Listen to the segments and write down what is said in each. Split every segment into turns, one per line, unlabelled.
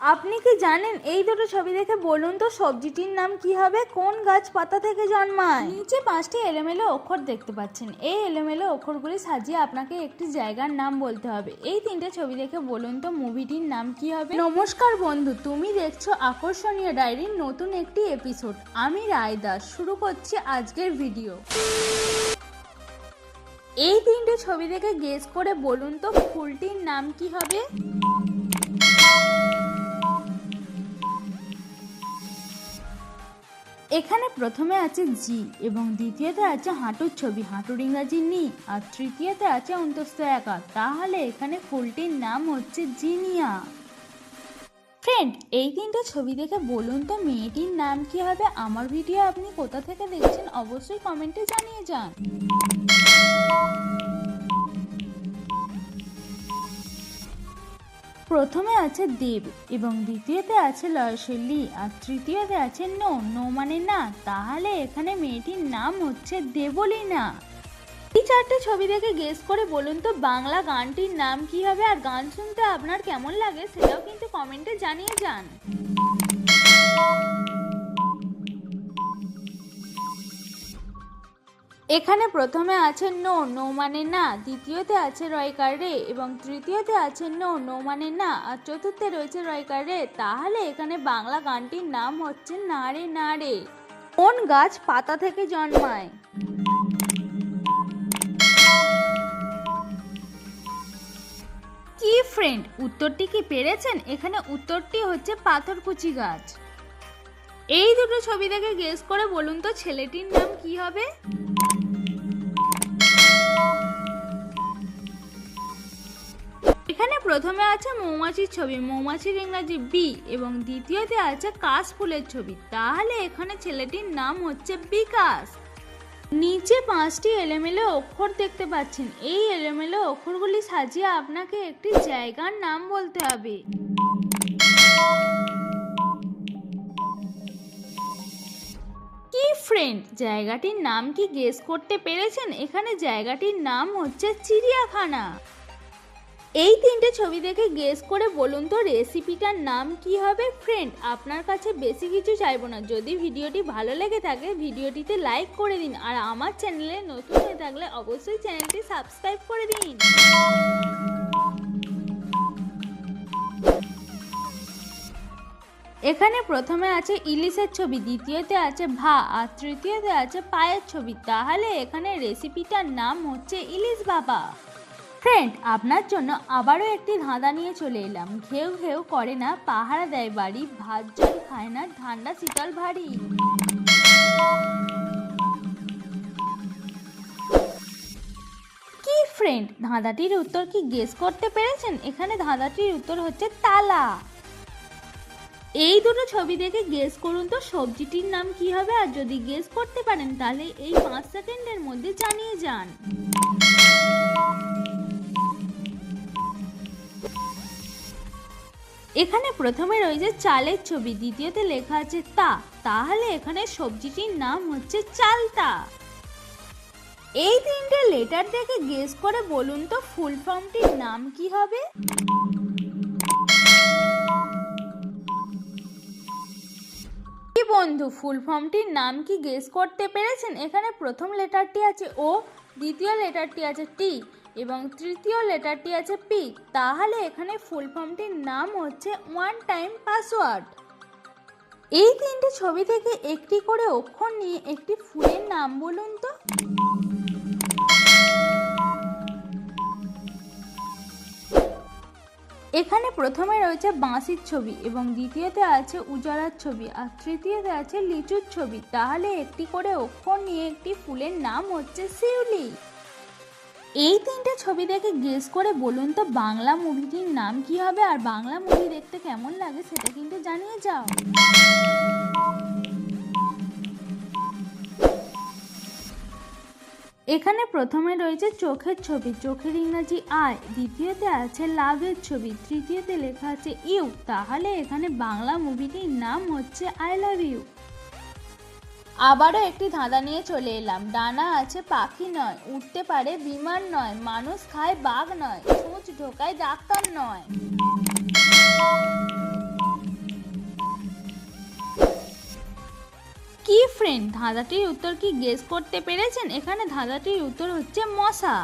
আপনি কি জানেন এই দুটো ছবি দেখে বলুন তো সবজিটির নাম কি হবে? কোন গাছ পাতা থেকে জন্মায়? নিচে পাঁচটি এলোমেলো অক্ষর দেখতে পাচ্ছেন। এই এলোমেলো অক্ষরগুলি সাজিয়ে আপনাকে একটি জায়গার নাম বলতে হবে। এই তিনটে ছবি দেখে বলুন তো মুভিটির নাম কি হবে? নমস্কার বন্ধু তুমি দেখছ আকর্ষণীয় ডায়েরির নতুন একটি এপিসোড আমি রায় দাস শুরু করছি আজকের ভিডিও এই তিনটে ছবি দেখে গেস করে বলুন তো ফুলটির নাম কি হবে? এখানে প্রথমে আছে জি এবং দ্বিতীয়তে আছে হাঁটুর ছবি, হাঁটুর ইংরাজি নি, আর তৃতীয়তে আছে অন্তস্থ একা তাহলে এখানে ফুলটির নাম হচ্ছে জিনিয়া। ফ্রেন্ড, এই তিনটে ছবি দেখে বলুন তো মেয়েটির নাম কি হবে? আমার ভিডিও আপনি কোথা থেকে দেখছেন? অবশ্যই কমেন্টে জানিয়ে যান। প্রথমে আছে দেব এবং দ্বিতীয়তে আছে লয়শল্যী আর তৃতীয়তে আছে নো নো মানে না। তাহলে এখানে মেয়েটির নাম হচ্ছে দেবলীনা। এই চারটে ছবি দেখে গেস করে বলুন তো বাংলা গানটির নাম কি হবে আর গান শুনতে আপনার কেমন লাগে সেটাও কিন্তু কমেন্টে জানিয়ে যান। এখানে প্রথমে আছে নো নো মানে না। দ্বিতীয়তে আছে রয়কার রে। এবং তৃতীয়তে আছে নো নো মানে না। আর চতুর্থে রয়েছে রয়কার রে। তাহলে এখানে বাংলা গানটির নাম হচ্ছে না রে না রে। কোন গাছ পাতা থেকে জন্মায়? কি ফ্রেন্ড উত্তরটি কি পেরেছেন? এখানে উত্তরটি হচ্ছে পাথরকুচি গাছ। এই দুটো ছবি দেখে গেস করে বলুন তো ছেলেটির নাম কি হবে? প্রথমে আছে মৌমাছির ছবি, মৌমাছির ইংরাজি বি এবং দ্বিতীয়তে আছে কাশ ফুলের ছবি। তাহলে এখানে ছেলেটির নাম হচ্ছে বিকাশ। নিচে পাঁচটি এলোমেলো অক্ষর দেখতে পাচ্ছেন। এই এলোমেলো অক্ষরগুলি সাজিয়ে আপনাকে একটি জায়গার নাম বলতে হবে। কি ফ্রেন্ড জায়গাটির নাম কি গেস করতে পেরেছেন? এখানে জায়গাটির নাম হচ্ছে চিড়িয়াখানা। এই তিনটে ছবি দেখে গেস করে বলুন তো রেসিপিটার নাম কি হবে? ফ্রেন্ড আপনার কাছে বেশি কিছু চাইব না। যদি ভিডিওটি ভালো লেগে থাকে, ভিডিওটিতে লাইক করে দিন। আর আমার চ্যানেলে নতুন হয়ে থাকলে অবশ্যই চ্যানেলটি সাবস্ক্রাইব করে দিন। এখানে প্রথমে আছে ইলিশের ছবি, দ্বিতীয়তে আছে ভা, আর তৃতীয়তে আছে পায়ের ছবি। তাহলে এখানে রেসিপিটার নাম হচ্ছে ইলিশ বাবা। ফ্রেন্ড আপনার জন্য আবারও একটি ধাঁধা নিয়ে চলে এলাম। ঘেউ ঘেউ করে না, পাহারা দেয় বাড়ি, ভাত জল খায় না, ঠান্ডা শীতল ভারী। কি ফ্রেন্ড ধাঁধাটির উত্তর কি গেস করতে পেরেছেন? এখানে ধাঁধাটির উত্তর হচ্ছে তালা। এই দুটো ছবি দেখে গেস করুন তো, সবজিটির নাম কি হবে? আর যদি গেস করতে পারেন, তাহলে এই পাঁচ সেকেন্ডের মধ্যে জানিয়ে যান। এখানে প্রথমে রয়েছে চালের ছবি, দ্বিতীয়তে লেখা আছে তা। তাহলে এখানে সবজিটির নাম হচ্ছে চালতা। এই তিনটে লেটার দেখে গেস করে বলুন তো ফুল ফর্মটির নাম কি হবে? বন্ধু ফুল ফর্মটির নাম কি গেস করতে পেরেছেন? এখানে প্রথম লেটারটি আছে ও দ্বিতীয় লেটারটি আছে টি এবং তৃতীয় লেটারটি আছে পি তাহলে এখানে ফুল ফর্মটির নাম হচ্ছে ওয়ান টাইম পাসওয়ার্ড এই তিনটি ছবি থেকে একটি করে অক্ষর নিয়ে একটি ফুলের নাম বলুন তো। এখানে প্রথমে রয়েছে বাঁশির ছবি এবং দ্বিতীয়তে আছে উজালার ছবি আর তৃতীয়তে আছে লিচুর ছবি। তাহলে একটি করে অক্ষর নিয়ে একটি ফুলের নাম হচ্ছে শিউলি। এই তিনটে ছবি দেখে গেস করে বলুন তো বাংলা মুভিটির নাম কি হবে আর বাংলা মুভি দেখতে কেমন লাগে সেটা কিন্তু জানিয়ে যাও। এখানে প্রথমে রয়েছে চোখের ছবি, চোখের ইংরাজি আই দ্বিতীয়তে আছে লাভের ছবি, তৃতীয়তে লেখা আছে ইউ, তাহলে এখানে বাংলা মুভিটির নাম হচ্ছে আই লাভ ইউ। আবারও একটি ধাঁধা নিয়ে চলে এলাম। ডানা আছে পাখি নয়, উঠতে পারে বিমান নয়, মানুষ খায় বাঘ নয়, সোচ ঢোকায় ডাক্তার নয়। কি ফ্রেন্ড ধাঁধাটির উত্তর কি গেস করতে পেরেছেন? এখানে ধাঁধাটির উত্তর হচ্ছে মশা।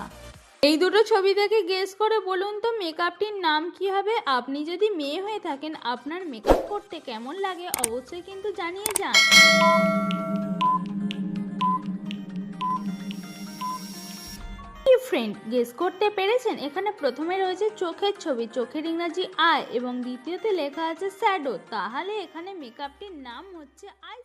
এই দুটো ছবি দেখে গেস করে বলুন তো মেকআপটির নাম কি হবে? আপনি যদি মেয়ে হয়ে থাকেন, আপনার মেকআপ করতে কেমন লাগে? অবশ্যই কিন্তু জানিয়ে যান। ফ্রেন্ড গেস করতে পেরেছেন? এখানে প্রথমে রয়েছে চোখের ছবি, চোখের ইংরাজি আয় এবং দ্বিতীয়তে লেখা আছে স্যাডো তাহলে এখানে মেকআপটির নাম হচ্ছে আই